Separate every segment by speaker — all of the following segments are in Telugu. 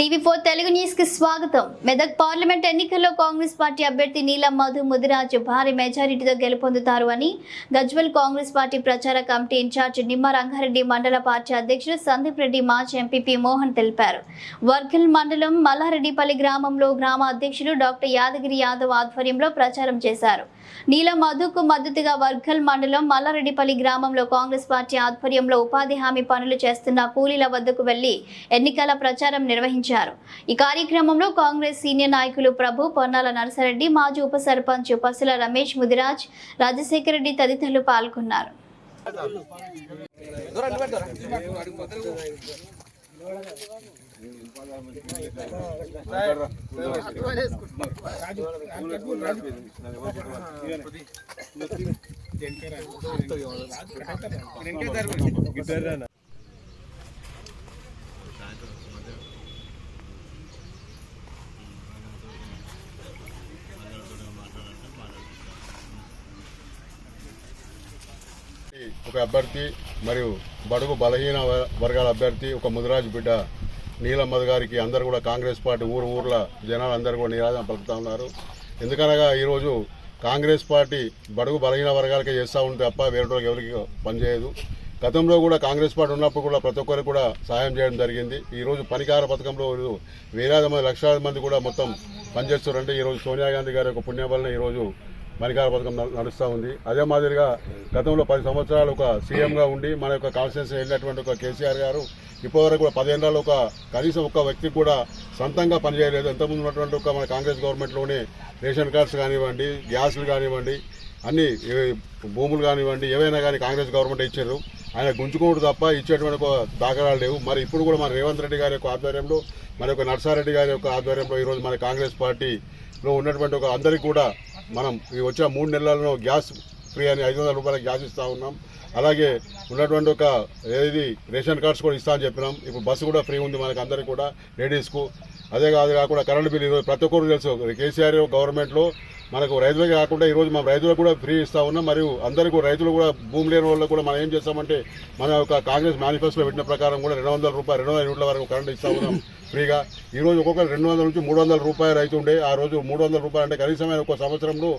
Speaker 1: టీవీ ఫోర్ తెలుగు న్యూస్కి స్వాగతం. మెదక్ పార్లమెంట్ ఎన్నికల్లో కాంగ్రెస్ పార్టీ అభ్యర్థి నీలం మధు ముదిరాజ్ భారీ మెజారిటీతో గెలుపొందుతారు అని గజ్వల్ కాంగ్రెస్ పార్టీ ప్రచార committee in charge Nimma Rangareddy మండల పార్టీ అధ్యక్షుడు సందీప్ రెడ్డి మాజీ ఎంపీపీ మోహన్ తెలిపారు. వర్గల్ మండలం మల్లారెడ్డిపల్లి గ్రామంలో గ్రామ అధ్యక్షులు డాక్టర్ యాదగిరి యాదవ్ ఆధ్వర్యంలో ప్రచారం చేశారు. నీలం మధుకు మద్దతుగా వర్గల్ మండలం మల్లారెడ్డిపల్లి గ్రామంలో కాంగ్రెస్ పార్టీ ఆధ్వర్యంలో ఉపాధి హామీ పనులు చేస్తున్న కూలీల వద్దకు వెళ్ళి ఎన్నికల ప్రచారం నిర్వహించారు. ఈ కార్యక్రమంలో కాంగ్రెస్ సీనియర్ నాయకులు ప్రభు పొన్నాల నరసరెడ్డి మాజీ ఉప సర్పంచ్ పసుల రమేష్ ముదిరాజ్ రాజశేఖర రెడ్డి తదితరులు పాల్గొన్నారు.
Speaker 2: ఒక అభ్యర్థి మరియు బడుగు బలహీన వర్గాల అభ్యర్థి ఒక ముదిరాజు బిడ్డ నీలమ్మద్ గారికి అందరు కూడా కాంగ్రెస్ పార్టీ ఊరు ఊర్ల జనాలు అందరూ కూడా నిరాదం పలుకుతా ఉన్నారు. ఎందుకనగా ఈరోజు కాంగ్రెస్ పార్టీ బడుగు బలహీన వర్గాలకే చేస్తూ ఉంటే తప్ప వేరే వాళ్ళకి ఎవరికి పనిచేయదు. గతంలో కూడా కాంగ్రెస్ పార్టీ ఉన్నప్పుడు కూడా ప్రతి ఒక్కరికి కూడా సహాయం చేయడం జరిగింది. ఈరోజు పనికార పథకంలో వేలాది మంది లక్షలాది మంది కూడా మొత్తం పనిచేస్తున్నారంటే ఈరోజు సోనియా గాంధీ గారి యొక్క పుణ్యబలన ఈరోజు మణికార పథకం నడుస్తూ ఉంది. అదే మాదిరిగా గతంలో పది సంవత్సరాలు ఒక సీఎంగా ఉండి మన యొక్క కాన్స్టిట్యూన్సీ వెళ్ళినటువంటి ఒక కేసీఆర్ గారు ఇప్పటివరకు కూడా పదేళ్ళలో ఒక కనీసం ఒక వ్యక్తికి కూడా సొంతంగా పనిచేయలేదు. ఎంతమంది ఉన్నటువంటి ఒక మన కాంగ్రెస్ గవర్నమెంట్లోనే రేషన్ కార్డ్స్ కానివ్వండి గ్యాస్లు కానివ్వండి అన్ని భూములు కానివ్వండి ఏవైనా కానీ కాంగ్రెస్ గవర్నమెంట్ ఇచ్చారు. ఆయన గుంజుకోడు తప్ప ఇచ్చేటువంటి ఒక దాఖలాలు లేవు. మరి ఇప్పుడు కూడా మన రేవంత్ రెడ్డి గారి యొక్క ఆధ్వర్యంలో మన యొక్క నర్సారెడ్డి గారి యొక్క ఆధ్వర్యంలో ఈరోజు మన కాంగ్రెస్ పార్టీలో ఉన్నటువంటి ఒక అందరికీ కూడా మనం ఈ వచ్చిన మూడు నెలల్లో గ్యాస్ ఫ్రీ అని ఐదు వందల రూపాయల గ్యాస్ ఇస్తా ఉన్నాం. అలాగే ఉన్నటువంటి ఒక ఏది రేషన్ కార్డ్స్ కూడా ఇస్తా అని చెప్పినాం. ఇప్పుడు బస్సు కూడా ఫ్రీ ఉంది మనకి అందరికీ కూడా లేడీస్కు. అదే కాదు కాకుండా కరెంట్ బిల్ ఈరోజు ప్రతి ఒక్కరు తెలుసు. కేసీఆర్ గవర్నమెంట్లో మనకు రైతులకే కాకుండా ఈరోజు మనం రైతులకు కూడా ఫ్రీ ఇస్తా ఉన్నాం. మరియు అందరికీ రైతులు కూడా భూమి లేని వాళ్ళు కూడా మనం ఏం చేస్తామంటే మన యొక్క కాంగ్రెస్ మేనిఫెస్టోలో పెట్టిన ప్రకారం కూడా రెండు వందల రూపాయలు రెండు వందల యూనిట్ల వరకు కరెంట్ ఇస్తా ఉన్నాం ఫ్రీగా. ఈ రోజు ఒక్కొక్కరు రెండు వందల నుంచి మూడు వందల రూపాయలు రైతు ఉండే. ఆ రోజు మూడు వందల రూపాయలు అంటే కనీసమైన ఒక సంవత్సరంలో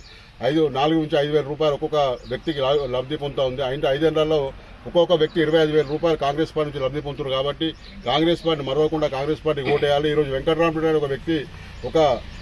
Speaker 2: ఐదు నాలుగు నుంచి ఐదు వేల రూపాయలు ఒక్కొక్క వ్యక్తికి లబ్ధి పొందుతా ఉంది. అయితే ఐదేళ్ళలో ఒక్కొక్క వ్యక్తి ఇరవై ఐదు వేల రూపాయలు కాంగ్రెస్ పార్టీ నుంచి లబ్ధి పొందుతున్నారు కాబట్టి కాంగ్రెస్ పార్టీ మరవకుండా కాంగ్రెస్ పార్టీ ఓటేయాలి. ఈరోజు వెంకటరామరెడ్డి అనే ఒక వ్యక్తి ఒక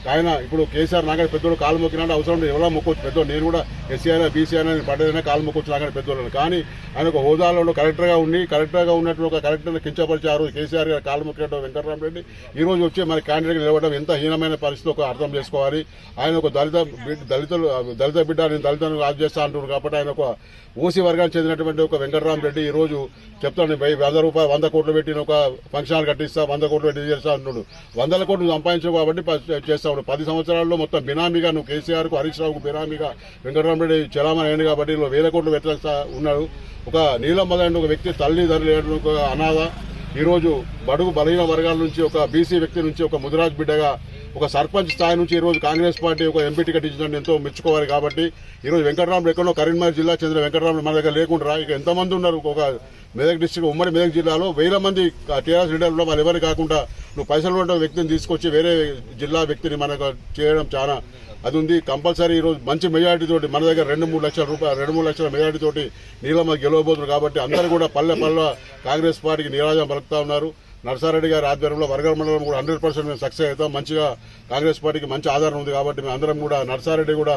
Speaker 2: ఆయన ఇప్పుడు కేసీఆర్ నాగడి పెద్దోడు కాలు మొక్కినాడు. అవసరం లేదు ఎవరో మొక్కొచ్చు పెద్దోడు నేను కూడా ఎస్సీ అయినా బీసీ అయినా పడ్డదైనా కాలు మొక్కొచ్చు నాగడి పెద్దోళ్ళు కానీ ఆయన ఒక హోదాలో కలెక్టర్గా ఉండి కలెక్టర్గా ఉన్నట్టు ఒక కలెక్టర్ని కించపరిచి ఆ రోజు కేసీఆర్ గారు కాలు మొక్కినట్టు వెంకటరామరెడ్డి ఈ రోజు వచ్చి మన క్యాండిడేట్ నిలబడడం ఎంత హీనమైన పరిస్థితి ఒక అర్థం చేసుకోవాలి. ఆయన ఒక దళిత బిడ్డ- దళితులు దళిత బిడ్డ నేను దళితులను ఆది చేస్తా అంటున్నారు కాబట్టి ఆయన ఒక ఓసీ వర్గానికి చెందినటువంటి ఒక వెంకటరామరెడ్డి ఈ రోజు చెప్తాను వంద రూపాయలు వంద కోట్లు పెట్టిన ఒక ఫంక్షన్ హాల్ కట్టిస్తా వంద కోట్లు పెట్టి చేస్తా అంటున్నాడు. వందల కోట్లు సంపాదించావు కాబట్టి చేస్తా ఉన్నాడు పది సంవత్సరాల్లో మొత్తం బినామీగా నువ్వు కేసీఆర్కు హరీష్ రావుకు బినామీగా వెంకటరామరెడ్డి చలామణి అయ్యాడు కాబట్టి ఇందులో వేల కోట్లు పెట్టేస్తా ఉన్నాడు. ఒక నీలమ్మ ఒక వ్యక్తి తల్లిదండ్రులు లేని ఒక అనాథ. ఈరోజు బడుగు బలహీన వర్గాల నుంచి ఒక బీసీ వ్యక్తి నుంచి ఒక ముదిరాజ్ బిడ్డగా ఒక సర్పంచ్ స్థాయి నుంచి ఈరోజు కాంగ్రెస్ పార్టీ ఒక ఎంపీ టికెట్ ఎంతో మెచ్చుకోవాలి కాబట్టి ఈరోజు వెంకటరాముడు ఎక్కడో కరీంనగర్ జిల్లా చెందిన వెంకటరాముడు మన దగ్గర లేకుండా ఇక ఎంతమంది ఉన్నారు? ఒక మెదక్ డిస్టిక్ ఉమ్మడి మెదక్ జిల్లాలో వేల మంది టీఆర్ఎస్ లీడర్లు వాళ్ళు ఎవరు కాకుండా నువ్వు పైసలు ఉన్న వ్యక్తిని తీసుకొచ్చి వేరే జిల్లా వ్యక్తిని మనకు చేయడం చాలా అది ఉంది. కంపల్సరీ ఈరోజు మంచి మెజారిటీ తోటి మన దగ్గర రెండు మూడు లక్షల రూపాయలు రెండు మూడు లక్షల మెజారిటీ తోటి నీలమ్మ గెలవబోతున్నారు కాబట్టి అందరూ కూడా పల్లె పల్లె కాంగ్రెస్ పార్టీకి నీరాజం పలుకుతా ఉన్నారు. నరసారెడ్డి గారి ఆధ్వర్యంలో వరగల మండలం కూడా హండ్రెడ్ పర్సెంట్ మేము సక్సెస్ అవుతాం. మంచిగా కాంగ్రెస్ పార్టీకి మంచి ఆధారం ఉంది కాబట్టి మేము అందరం కూడా నరసారెడ్డి కూడా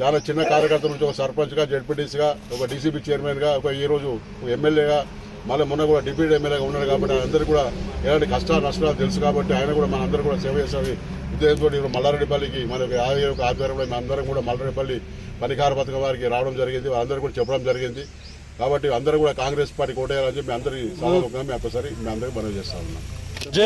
Speaker 2: చాలా చిన్న కార్యకర్తల నుంచి ఒక సర్పంచ్గా జడ్పీటీసీగా ఒక డీసీబీ చైర్మన్గా ఒక ఈరోజు ఎమ్మెల్యేగా మళ్ళీ మొన్న కూడా డిప్యూటీ ఎమ్మెల్యేగా ఉన్నాడు కాబట్టి అందరూ కూడా ఎలాంటి కష్టాలు నష్టాలు తెలుసు కాబట్టి ఆయన కూడా మన అందరూ కూడా సేవ చేసేవి ఉద్దేశంతో ఇప్పుడు మల్లారెడ్డిపల్లికి మన యొక్క యొక్క ఆధ్వర్యంలో మేము అందరం కూడా మల్లారెడ్డిపల్లి పనికార పథకం వారికి రావడం జరిగింది. అందరూ కూడా చెప్పడం జరిగింది. కాబట్టి అందరూ కూడా కాంగ్రెస్ పార్టీ కోటేయాలని చెప్పి అందరి సభాముఖంగా మేము ఒకసారి మీ అందరికీ మనవి చేస్తా ఉన్నాం.